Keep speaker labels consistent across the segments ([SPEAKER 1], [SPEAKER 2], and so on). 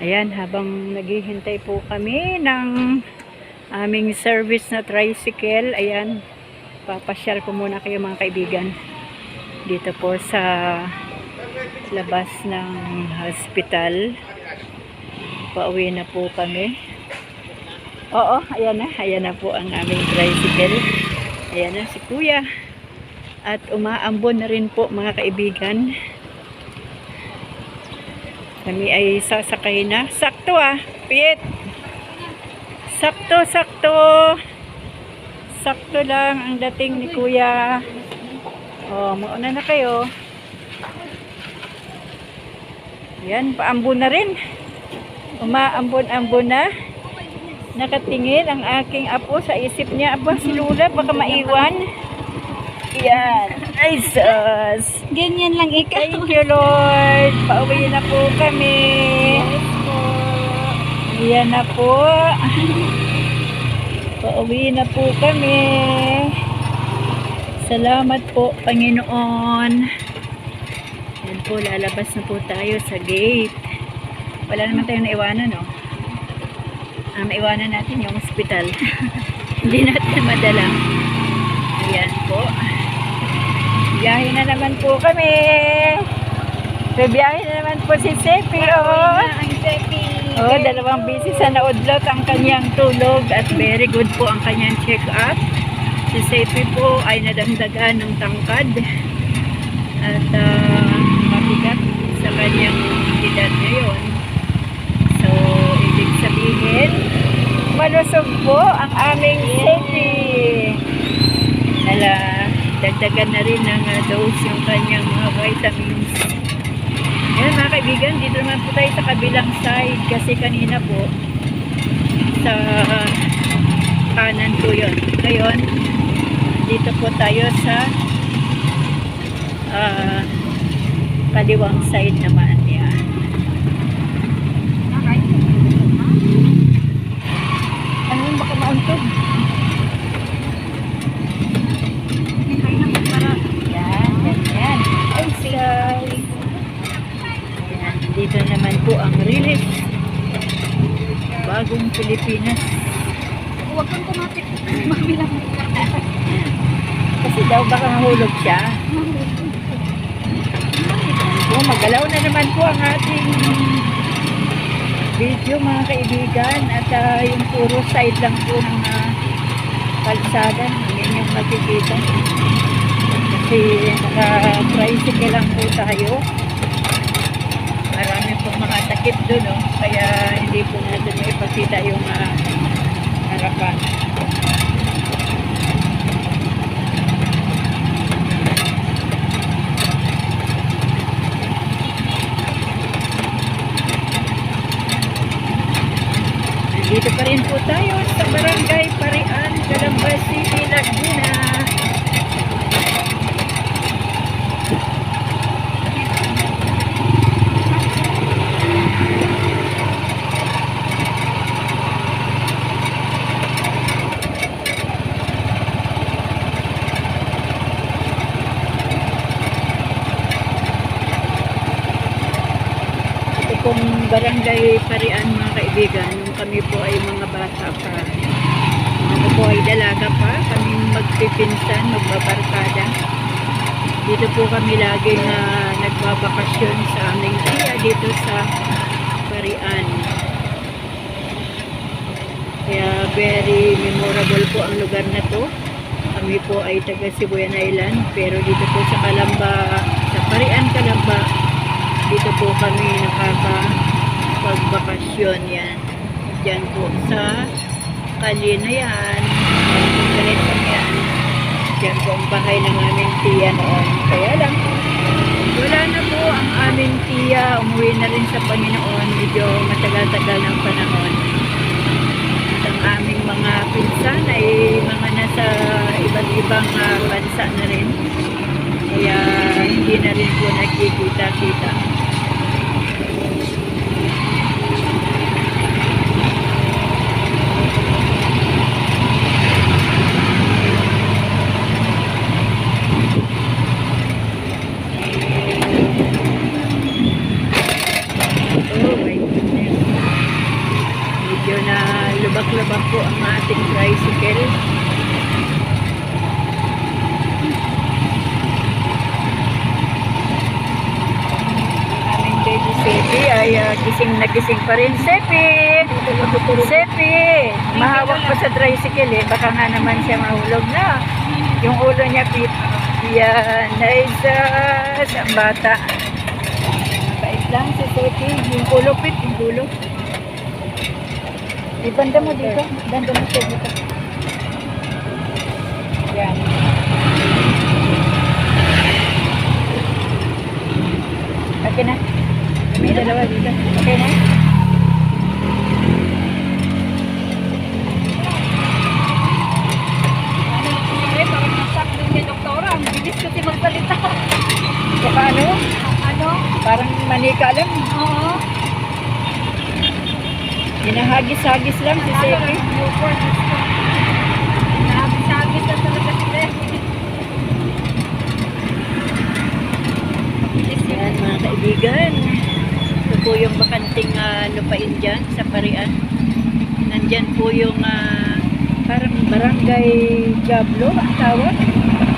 [SPEAKER 1] Ayan, habang naghihintay po kami ng aming service na tricycle, ayan, papasyal ko muna kayo mga kaibigan. Dito po sa labas ng hospital. Pauwi na po kami. Oo, ayan na, ayan na po ang aming tricycle. Ayan na si kuya. At umaambon na rin po mga kaibigan. Kami ay sasakay na. Sakto ah, Piet. Sakto, sakto. Sakto lang ang dating ni kuya. Oh, mauna na kayo. Yan, paambon na rin. Umaambon-ambon na. Nakatingin ang aking apo sa isip niya. Aba, si Lula, baka maiwan. Yan. Ay, sus.
[SPEAKER 2] Ganyan lang ikaw.
[SPEAKER 1] Thank you, Lord. Pauwi na po kami. Yan na po. Pauwi na po kami. Salamat po, Panginoon. Yan po, lalabas na po tayo sa gate. Wala naman tayong naiwanan, no? Ah, maiwanan natin yung hospital. Hindi natin madala. Biyahe na naman po kami. Biyahe na naman po si Sepi, oh. Oh, dalawang beses sa naudlot ang kanyang tulog at very good po ang kanyang check-up. Si Sepi po ay nadagdagan ng tangkad at ah, mabigat sa kanyang edad ngayon. So, ibig sabihin, malusog po ang aming Sepi. Nala, dagdagan na rin ng ah, dose yung kanyang mga vitamins. Ayan mga kaibigan, dito naman po tayo sa kabilang side kasi kanina po sa kanan po yun. Ngayon, dito po tayo sa ah, kaliwang side naman. Yan. Ano baka mauntog? Yan, ganyan. Ay, guys. Yan, dito naman po ang release. Bagong Pilipinas.
[SPEAKER 2] Huwag kang kumapit. Mabilang.
[SPEAKER 1] Kasi mahulog siya. So, magalaw na naman po ang ating video mga kaibigan. At ah, yung puro side lang po ng ah, kalsada. Hindi yung makikita kasi naka-tricycle lang po tayo. Marami pong mga takip doon oh, kaya hindi po natin maipakita yung ah, harapan Dito pa rin po tayo sa Barangay Parian, Calamba City, Laguna. Barangay Parian mga kaibigan, kami po ay mga bata pa. Ako po ay dalaga pa, kami magpipinsan, magbabarkada. Dito po kami lagi na nagbabakasyon sa aming tiya dito sa Parian. Kaya very memorable po ang lugar na to. Kami po ay taga Sibuyan Island, pero dito po sa Kalamba, sa Parian, Kalamba, dito po kami nakakapagbakasyon yan. Diyan po sa kalye na yan. Ganito yan. Diyan po ang bahay ng aming tiya noon. Kaya lang, wala na po ang aming tiya. Umuwi na rin sa Panginoon. Medyo matagal-tagal ng panahon. At ang aming mga pinsan ay mga nasa iba't ibang ah, bansa na rin. Kaya hindi na rin po nagkikita-kita. Gising na gising pa rin. Sepi! Sepi! Mahawak pa sa tricycle eh. Baka nga naman siya mahulog na. Yung ulo niya pit. Yan. Naisas. Ang bata. Bait lang si Sepi. Yung ulo pit. Yung ulo. Ibanda mo dito. Banda mo siya dito. Yan. Okay na. May dalawa. Okay na.
[SPEAKER 2] Magsalita.
[SPEAKER 1] Baka ano?
[SPEAKER 2] Ano?
[SPEAKER 1] Parang manika lang.
[SPEAKER 2] Oo.
[SPEAKER 1] Hinahagis-hagis lang si Sepi.
[SPEAKER 2] Nakabisagis na talaga sila.
[SPEAKER 1] Yan mga kaibigan. Po yung bakanting uh, lupain dyan sa Parian. Nandyan po yung ah, parang barangay Diablo ang tawag.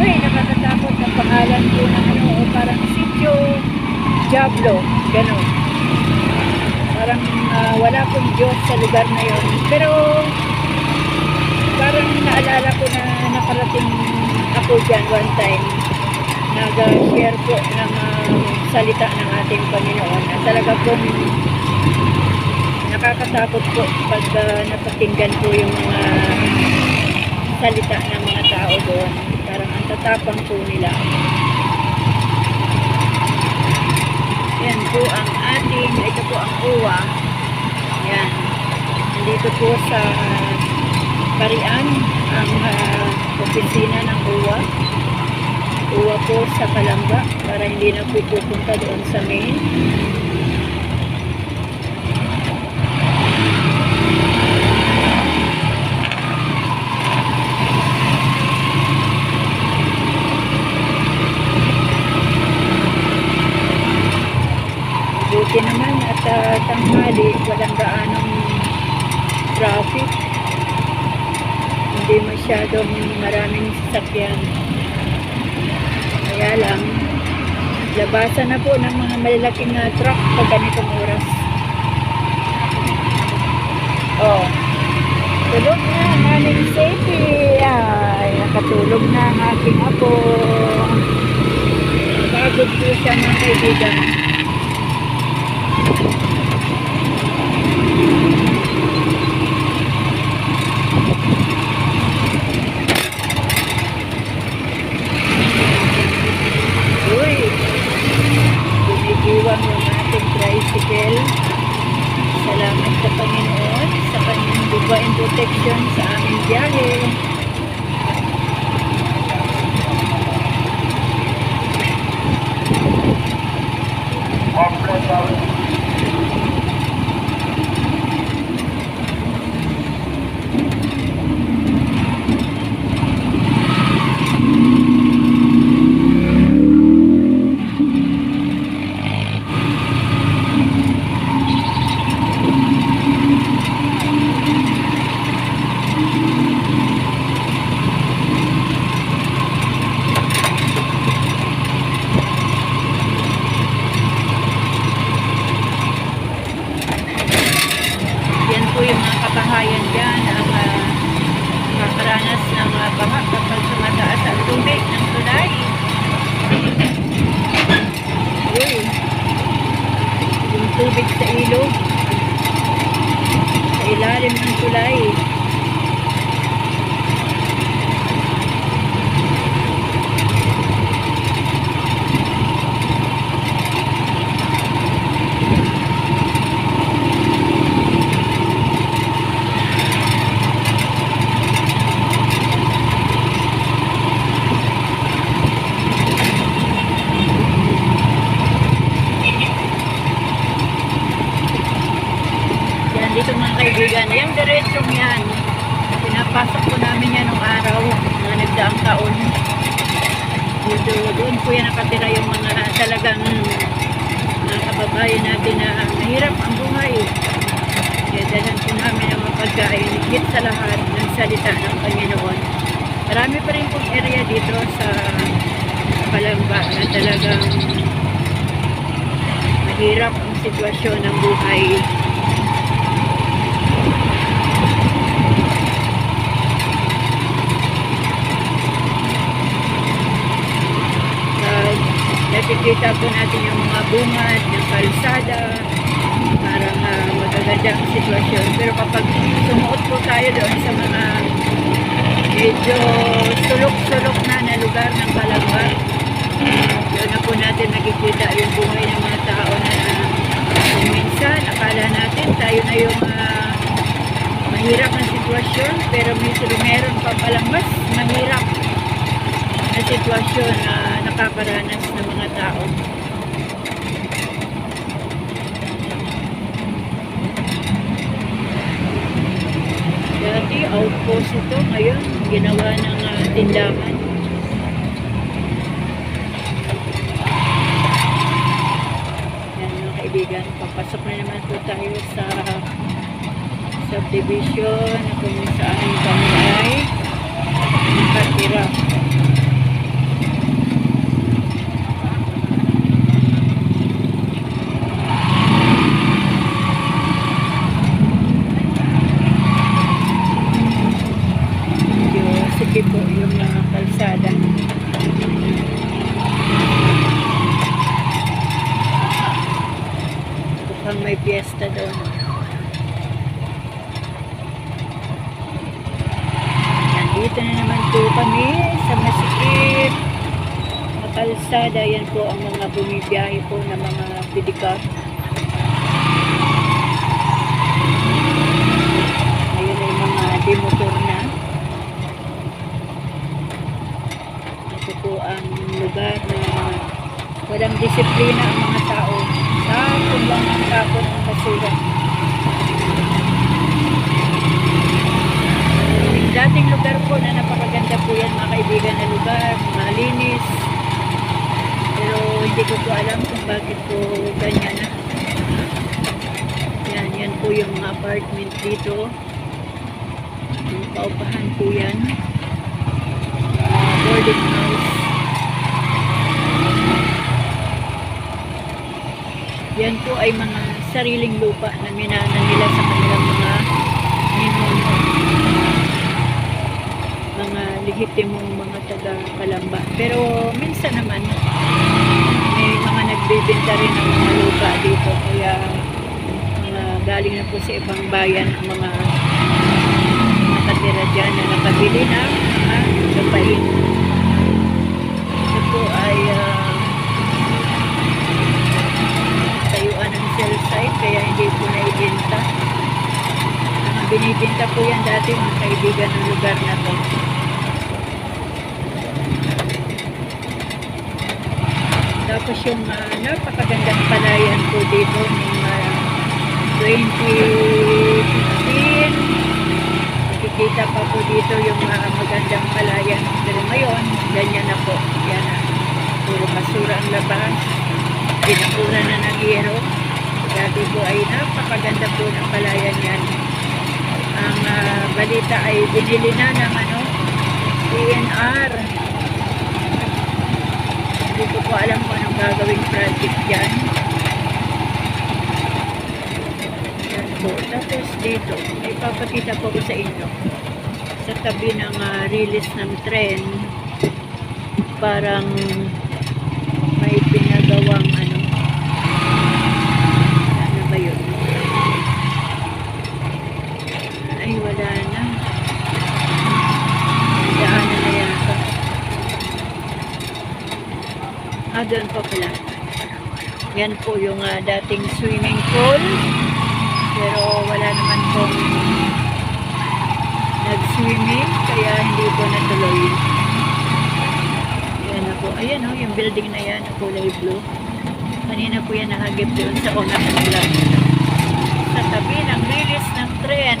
[SPEAKER 1] Uy, nakakatakot ang pangalan po ng ano, o parang sitio Diablo. Ganon. Parang ah, wala pong Diyos sa lugar na yon. Pero parang naalala ko na nakarating ako dyan one time nag-share po ng ah, salita ng ating Panginoon na talaga pong nakakatakot po pag ah, napakinggan po yung mga salita ng mga tao doon. Parang ang tatapang po nila. Yan po ang ating, ito po ang uwa. Yan. Nandito po sa Parian, ang ah, opisina ng uwa uwa po sa Kalamba para hindi na po pupunta doon sa main. Buti naman at uh, tanghali walang gaanong traffic. Hindi masyadong maraming sasakyan. Kaya lang, labasan na po ng mga malalaking na truck pag ganitong oras. Oh. Tulog na ang aming safety. Ay, nakatulog na ang aking apo. Pagod po siya mga kaibigan. Uy! Gumigiwang yung ating tricycle. Salamat sa Panginoon sa kanyang divine protection sa aming biyahe. Yan po yung mga kabahayan dyan ang uh, makaranas ng uh, baha kapag tumataas ang tubig ng tulay. Uy, yung tubig sa ilog, sa ilalim ng tulay. Yan, dito mga kaibigan. Yung diretsong yan. Pinapasok po namin yan nung araw. Mga nagdaang taon. Dito, doon po yan nakatira yung mga talagang mga kababayan natin na mahirap ang buhay. Kaya dalan po namin ang mga pagkain. Higit sa lahat ng salita ng Panginoon. Marami pa rin pong area dito sa Palamba na talagang mahirap ang sitwasyon ng buhay. Nakikita po natin yung mga bungad ng kalsada, parang uh, magaganda ang sitwasyon. Pero kapag sumuot po tayo doon sa mga medyo sulok-sulok na na lugar ng Kalamba, doon na po natin nakikita yung buhay ng mga tao na kung minsan akala natin tayo na yung ah, mahirap na sitwasyon pero minsan meron pa palang mas mahirap na sitwasyon na nakakaranas ng mga tao. Dati outpost ito, ngayon ginawa ng ah, tindahan. Yan mga kaibigan, papasok na naman po tayo sa subdivision na kung saan kami ay nakatira. Medyo sige po yung mga kalsada. Mukhang may piyesta doon. Nandito na naman po kami sa masikip na kalsada. Yan po ang mga bumibiyahe po ng mga pedicab. Ayun ay mga demotor na. Ito po ang lugar na walang disiplina ang mga Tapon lang ang tapon ng basura. Yung dating lugar po na napakaganda po yan mga kaibigan na lugar, malinis. Pero hindi ko po alam kung bakit po ganyan na. Yan, yan po yung mga apartment dito. Yung paupahan po yan. Uh, boarding house. Yan po ay mga sariling lupa na minana nila sa kanilang mga ninuno. Mga lehitimong taga Kalamba. Pero minsan naman, may mga nagbibenta rin ng mga lupa dito. Kaya mga galing na po sa ibang bayan ang mga nakatira dyan na nakabili na mga lupain. Ito po ay ah, tayuan ng cell site kaya hindi po naibenta. Mga binibenta po yan dati mga kaibigan ng lugar na to. Tapos yung ah, napakagandang palayan po dito ng ah, 2015 nakikita pa po dito yung mga magandang palayan. Pero ngayon, ganyan na po. Yan na. Puro basura ang labas. Pinakura na ng hero. Dati po ay napakaganda po ng palayan yan. Ang ah, balita ay binili na ng ano, PNR. Hindi ko po alam kung gagawing project dyan. Yan po. Tapos dito, ipapakita po ko sa inyo. Sa tabi ng ah, release ng tren, parang may pinagawang ano. Ano ba yun? Ay, wala na. Daanan na yata. Ah, doon po pala. Yan po yung ah, dating swimming pool. Pero wala naman pong nag-swimming, kaya hindi po natuloy. Yan na po. Ayan o, yung building na yan, kulay blue. Kanina po yan nakagip doon sa una ng vlog. Sa tabi ng release ng tren.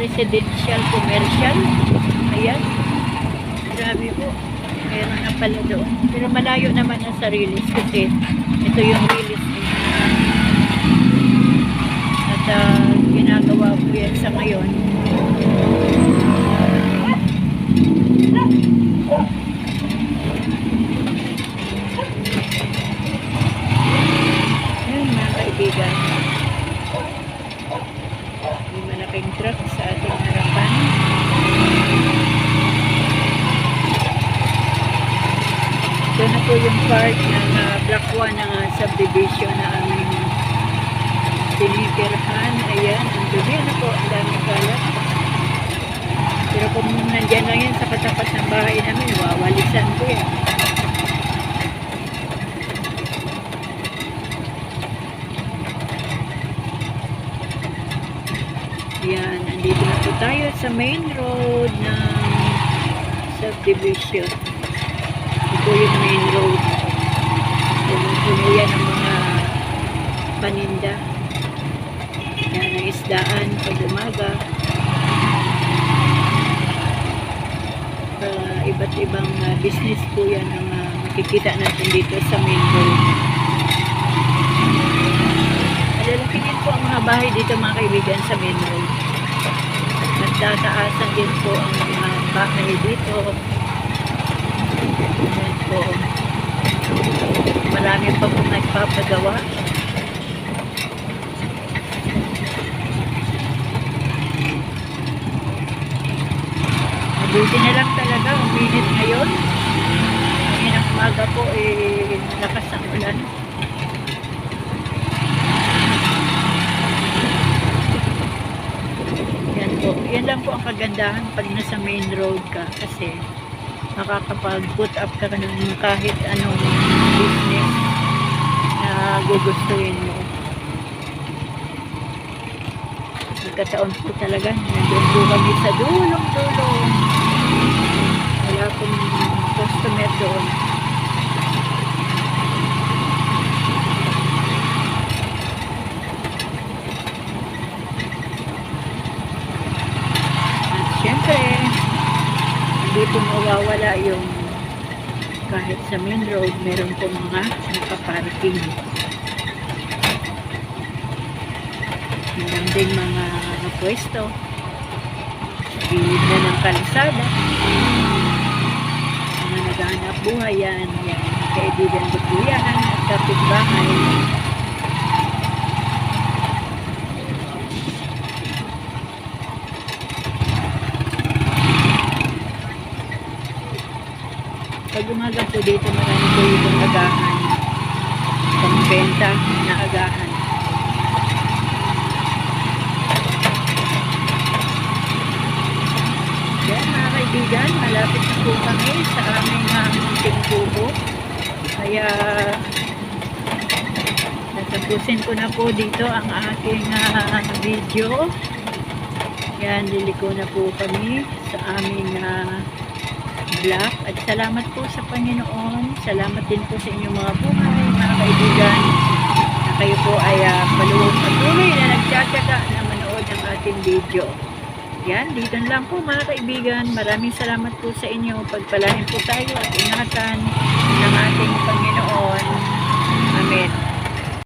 [SPEAKER 1] Residential, commercial. Ayan. Grabe po. Meron na pala doon. Pero malayo naman ang sa release kasi ito yung release eh. At ah, ginagawa po yan sa ngayon. subdivision na aming tinitirhan. Ayan, ang dumi na po, ang daming kalat. Pero kung nandyan lang yan sa katapat ng bahay namin, wawalisan ko yan. Yan, po tayo sa main road ng subdivision. Ito yung main road. Puno yan ang mga paninda. Yan ang isdaan pag umaga. Uh, iba't ibang uh, business po yan ang uh, makikita natin dito sa main road. Malalaki din po ang mga bahay dito mga kaibigan sa main road. Nagtataasan din po ang mga bahay dito. Yan po. Marami pa po nagpapagawa. Mabuti na lang talaga, uminit ngayon. Ngayon ang umaga po, eh, lakas ang ulan. Yan po. Yan lang po ang kagandahan pag nasa main road ka kasi makakapag-put up ka ng kahit anong business na gugustuhin mo. Nagkataon po talaga, nandun po kami sa dulong-dulong. Wala pong customer doon. At syempre, po mawawala yung kahit sa main road, meron pong mga nakaparking. Meron ding mga pwesto. Gilid na ng kalsada. Mga naghahanap buhay yan. Yan. Kaibigan ko po. At kapitbahay. Pag umaga po dito, marami po yung agahan. Pambenta na agahan. Yan mga kaibigan, malapit na po kami sa aming uh, munting kubo. Kaya tatapusin ko na po dito ang aking ah, video. Yan, liliko na po kami sa aming uh, vlog. At salamat po sa Panginoon. Salamat din po sa inyong mga buhay, mga kaibigan. Na kayo po ay uh, paluwag patuloy na nagtsatsaga na manood ng ating video. Yan, dito lang po mga kaibigan. Maraming salamat po sa inyo. Pagpalain po tayo at ingatan ng ating Panginoon. Amen.